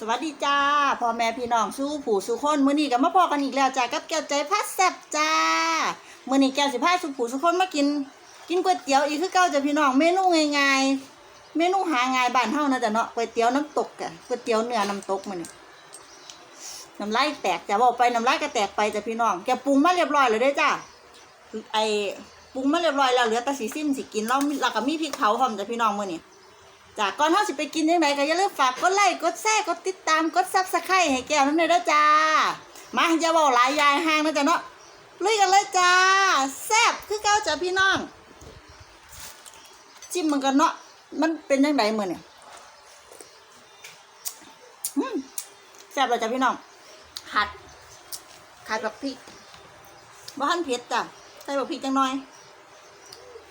สวัสดีจ้าพ่อแม่พี่น้องสู้ผู้สู้คนมื้อนี้ก็มาพอกันอีกแล้วจ้ากับแก้วใจพัดแซ่บจ้ามื้อนี้แก้วสิพาสู้ผู้สู้คนมากิน กินก๋วยเตี๋ยวอีกคือเก่าจ้ะพี่น้องเมนูง่ายๆเมนูหาง่ายบ้านเฮานะจ้ะเนาะก๋วยเตี๋ยวน้ำตกอะก๋วยเตี๋ยวเนื้อน้ำตกมื้อนี้น้ำลายแตกจ้ะเว้าไปน้ำลายก็แตกไปจ้ะพี่น้องแกปรุงมาเรียบร้อยแล้วเด้จ้าไอปรุงมาเรียบร้อยแล้วเหลือแต่สีซิมสิกินแล้วมีแล้วก็มีพริกเผาพร้อมจ้ะพี่น้องมื้อนี้ จากก่อนเฮาสิไปกินยังไงก็อย่าลืมฝากกดไลค์กดแชร์กดติดตามกดซับสไครต์ให้แก้วน้ำเนยด้วยจ้า มาอย่าเว้าหลายยายห่างนะจ๊ะเนาะลุยกันเลยจ้าแซ่บคือเก่าจ้ะพี่น้อง จิ้มมันกันเนาะมันเป็นยังไงมื้อเนี่ยอืมแซ่บเลยจ้ะพี่น้องขัดขัดแบบพริกบ่ทันเผ็ดจ้ะใส่แบบพริกจังหน่อย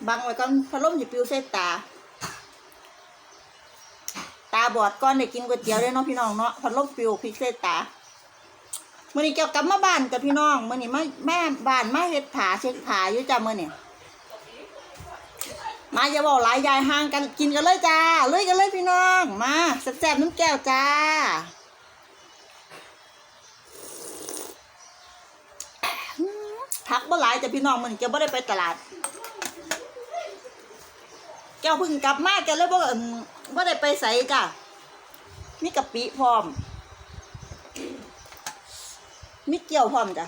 บังไว้ก่อนพัดลมสิปลิวใส่ตา ตาบอดก่อนได้กินก๋วยเตี๋ยวได้เนาะพี่น้องเนาะพัดลมปิวพริกใส่ตาเมื่อนี้เกี่ยวกลับมาบ้านกับพี่น้องเมื่อนี้มาแม่บ้านมาเฮ็ดผาเช็คผาอยู่จ้ามื่อนี้มาอย่าบอกหลายยายห่างกันกินกันเลยจ้าเลยกันเลยพี่น้อง มาแซ่บๆน้ำแก้วจ้าพักบ่หลายจ้ะพี่น้องมื่อนี้แกบ่ได้ไปตลาด แก้วเพิ่งกลับมาแกเลยบอกว่าว่ได้ไปใส่จ้ะมีกะปิพร้อมมีเกี๊ยวพร้อมจ้ะ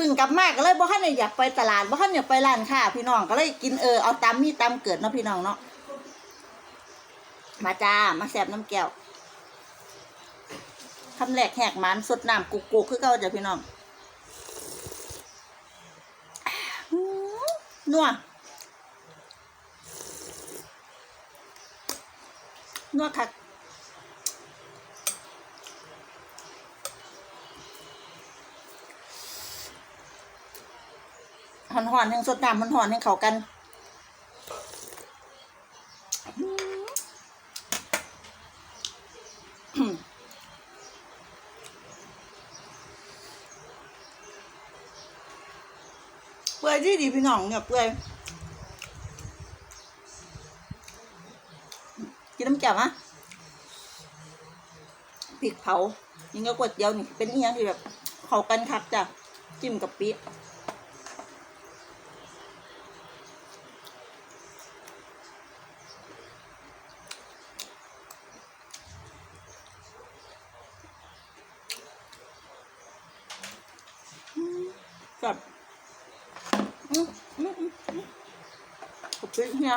พิ่งกลับมาก็เลยบ่ทันได้อยากไปตลาดบ่ทันอยากไปร้านค้าพี่น้องก็เลยกินเออเอาตามมีตามเกิดเนาะพี่น้องเนาะมาจ้ามาแสบน้ำแก้วคำแรกแหกมันสดน้ำกุกกุกคือเก่าจ้ะพี่น้องนัว นวดคักหอนหอนยังสดน้ำมันหอนยังเขากันเปื่อยที่ดีพี่น้องเนี่ยเปื่อย กินน้ำแจ่วมะพริกเผายังก็ก๋วยเตี๋ยวนี่เป็นอีหยังที่แบบเข้ากันคักจ้ะจิ้มกับปีกับอืมอืมอืมอืมกับปีเนี่ย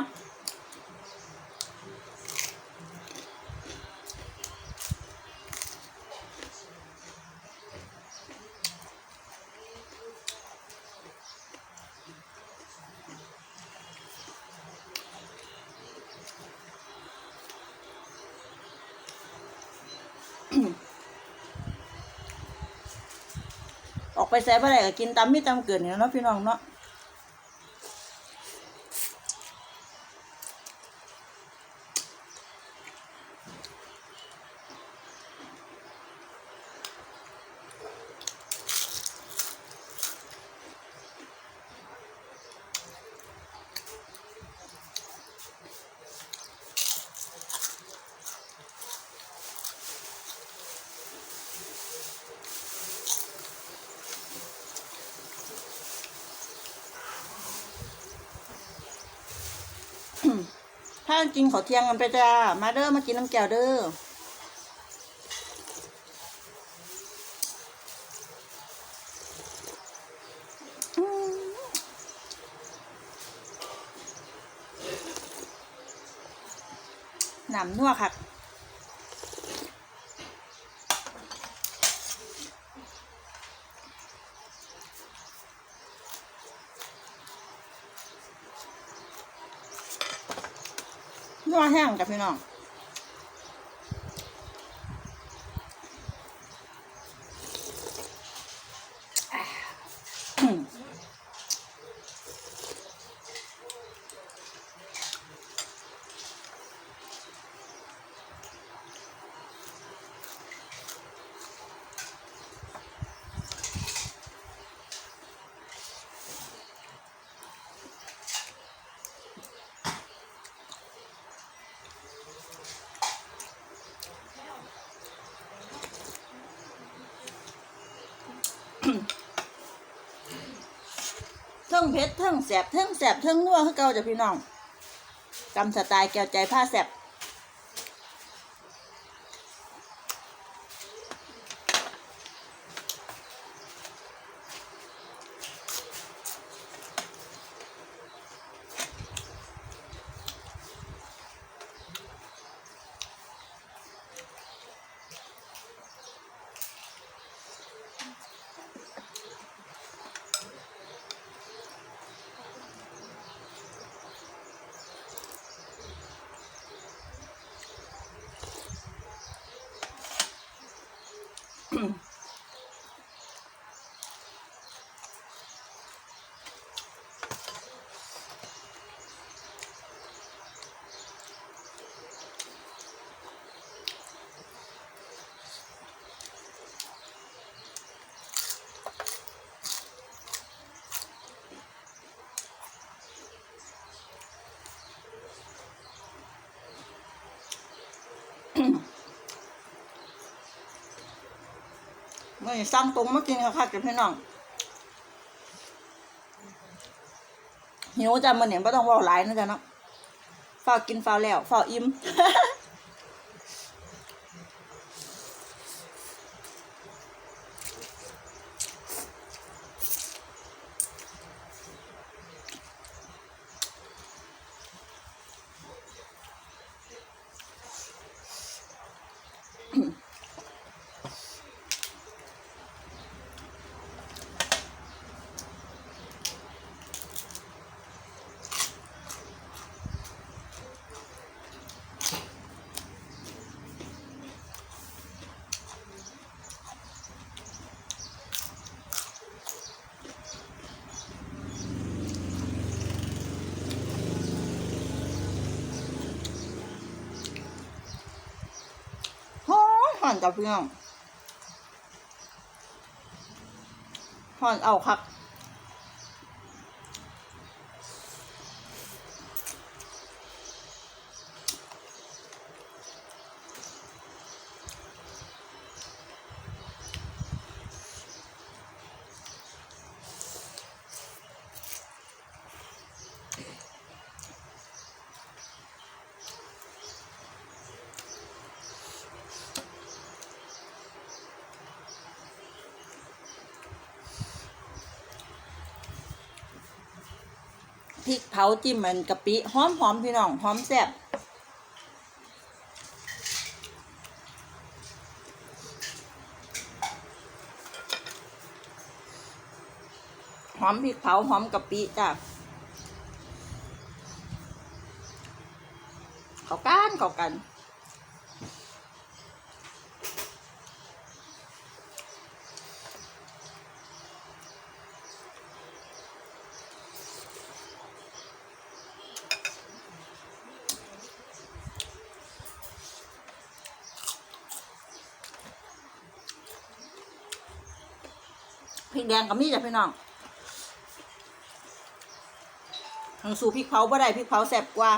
ออกไปแซ่บอะไรก็กินตามมีตามเกิดนี่เนาะพี่น้องเนาะ ถ้ากินขอเที่ยงกันไปจ้า มาเด้อมากินน้ำแก้วเด้ออืมหนำนัวค่ะ นัวแห้งกับพี่น้อง ทั้งเผ็ดเทิงแสบเทิงแสบเทิงนัวคือเก่าจ้ะพี่น้องกำสไตล์แก้วใจผ้าแสบ มื่อนี้สั่งตรงมากินค่ะค่ะกับพี่น้องหิวจ้ะมันเนี่ยไม่ต้องเว่าหลายนะจ๊ะเนาะฝากกินฝากแล้วฝากอิ่ม ห อนกับพี่น้องหอนเอาคัก พริกเผาจิ้มมันกะปิหอมหอมพี่น้องหอมแซ่บหอมพริกเผาหอมกะปิจ้ะเขากันเขากัน พริกแดงกับมีจ้ะพี่น้องทางสูพริกเผาบ่ได้พริกเผาแซ่บกว่า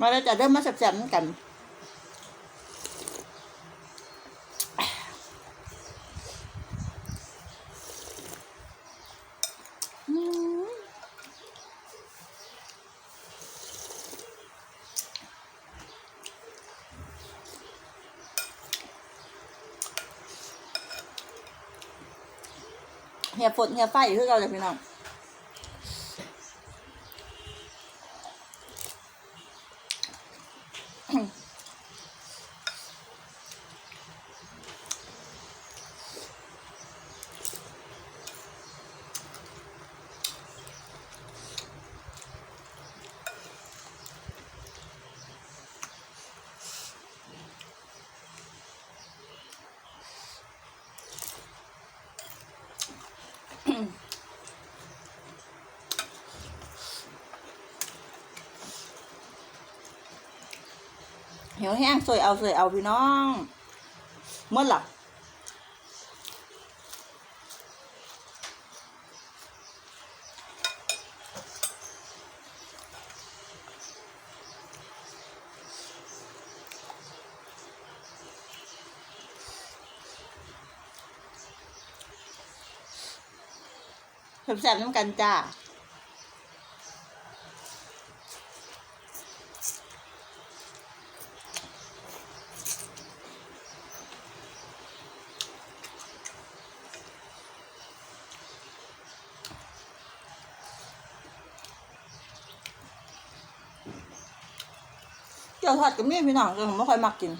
มาแล้วจะเริ่มมาแซ่บๆกัน อืม เหี่ยฝนเหี่ยไฟคือเราเลยพี่น้อง เหี่ยวแห้งสวยเอาสวยเอาพี่น้อง เมื่อหลับแซ่บๆน้ำกันจ้า จียวทอดกับมีพี่น้องแต่ผมไม่ค่อยมักกิน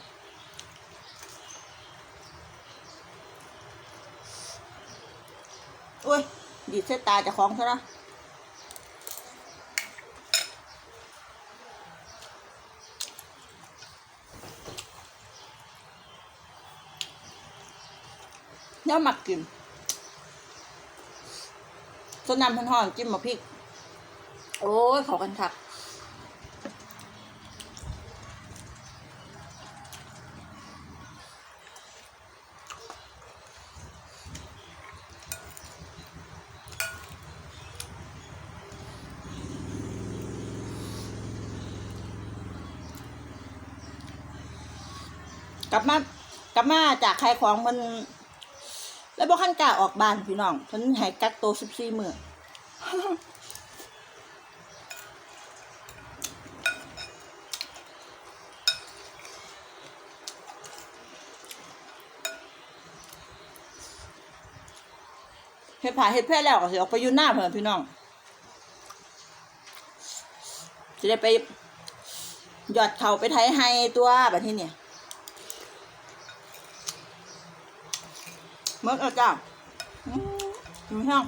โอ้ยดีดเส้นตาจะคล้องซะนะย่ามักกินส้นน้ำพันห่อนจิ้มมาพริก โอ้ยเขากันคัก กลับมากลับมาจากขายของมัน แล้วบ่คันกล้าออกบ้านพี่น้องเพิ่นให้กักโตว14มื้อเฮ็ดผ่าเฮ็ดแพร่แล้วก็สิออกไปอยู่หน้าเพิ่อนพี่น้องสิได้ไปหยอดเขาไปไถให้ตัวแบัดนี้เนี่ย mất rồi จ้าอืมเห็นไหมช่าง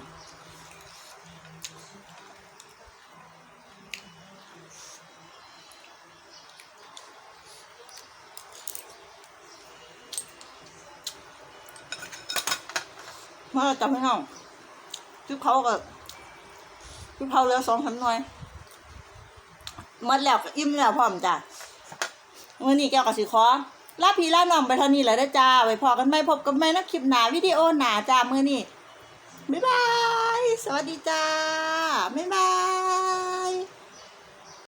มาแล้วจับให้น้องจุ๊บเขาก็จุ๊บเขาเหลือสองสามหน่วยหมดแล้วก็อิ่มแล้วพร้อมจ้ะเมื่อนี้แก้วกับสีคอ ลาพี่ลาน้องไปเท่านี้แหละนะจ้าไว้พอกันไหมพบกันไหมนะคลิปหนาวิดีโอหนาจ้ามือนี่บ๊ายบาย สวัสดีจ้า บ๊ายบาย